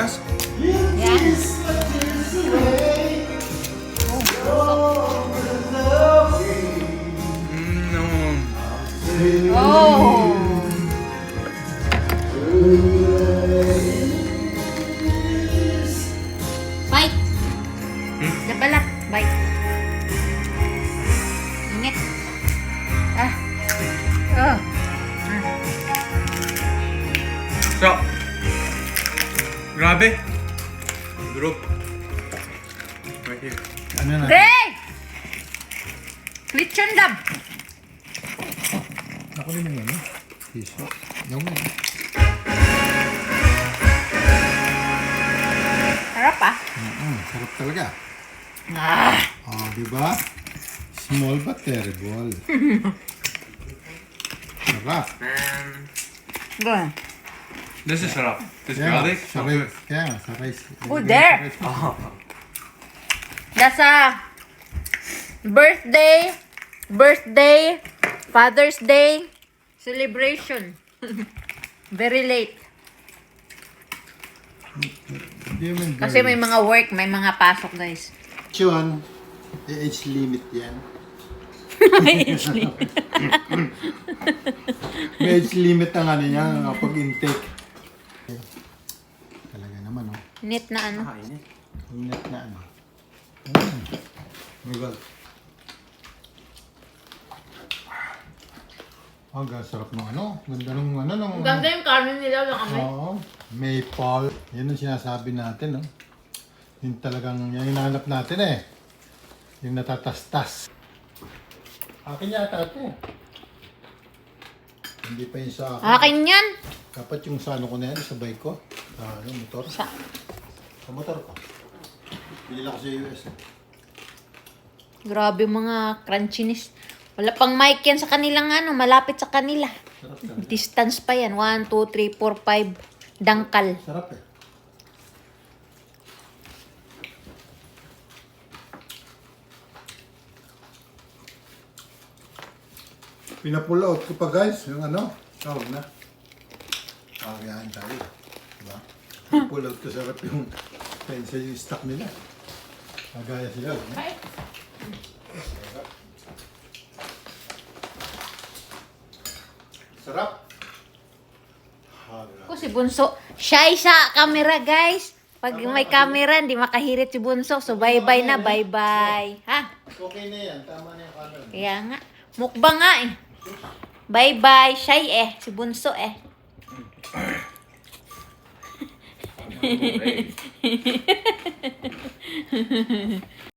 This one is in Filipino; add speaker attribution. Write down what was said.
Speaker 1: matigas?
Speaker 2: Yan.
Speaker 1: Mm, no.
Speaker 2: Oh! Bite! Nabalat. Bite. Init. Ah. Oh.
Speaker 1: So, grabe. Group. Right here.
Speaker 3: Ano na?
Speaker 2: Hey! Lechon lab.
Speaker 3: Ako din naman eh. Piso. Yung
Speaker 2: Sarap ah.
Speaker 3: Mm, sarap talaga.
Speaker 2: Ah.
Speaker 3: Oh, di ba? Small but terrible. sarap.
Speaker 1: Man. This is sarap. This
Speaker 3: Kaya,
Speaker 1: garlic.
Speaker 3: sa rice. Kaya, nga, sa rice.
Speaker 2: Oh, there.
Speaker 3: sa rice.
Speaker 2: That's a birthday, birthday, Father's Day celebration. Very late. Kasi may mga work, may mga pasok guys.
Speaker 3: Eh, age limit yan. May age limit ang ano niya, ang pag-intake. Oh.
Speaker 2: Net na ano.
Speaker 3: Init na ano. Mm. My God. Ang oh, sarap ng ano. Ganda ng ano. Ng,
Speaker 2: yung kanin nila ng
Speaker 3: Oo. Maple. Yan ang sinasabi natin, no? Yung talagang, yan yung hinahanap natin eh. Yung natatastas. Akin yata ito. Hindi pa yung sa akin.
Speaker 2: Akin yan.
Speaker 3: Dapat yung sa ano ko na yan, sa bike ko. Sa ano, motor.
Speaker 2: Sa,
Speaker 3: Sa motor ko. Binila ko sa US. eh.
Speaker 2: grabe mga crunchiness. Wala pang mic yan sa kanilang ano, malapit sa kanila.
Speaker 3: Sarap talaga.
Speaker 2: Distance pa yan. 1, 2, 3, 4, 5. Dangkal.
Speaker 3: Sarap eh. Pinapull out ko pa guys, yung ano, tawag na. Kagayahan tayo. Pinapull out ko sarap yung pencil yung stock nila. Kagaya sila. No? Sarap. Hala.
Speaker 2: Ako si Bunso. Shy sa camera, guys. Pag may camera, hindi makahirit si Bunso. So, bye-bye na, bye-bye. Ha?
Speaker 3: Okay na yan, tama na yung camera.
Speaker 2: Kaya nga. Mukbang nga eh. Bye-bye. Shy eh. Si Bunso eh. Oh,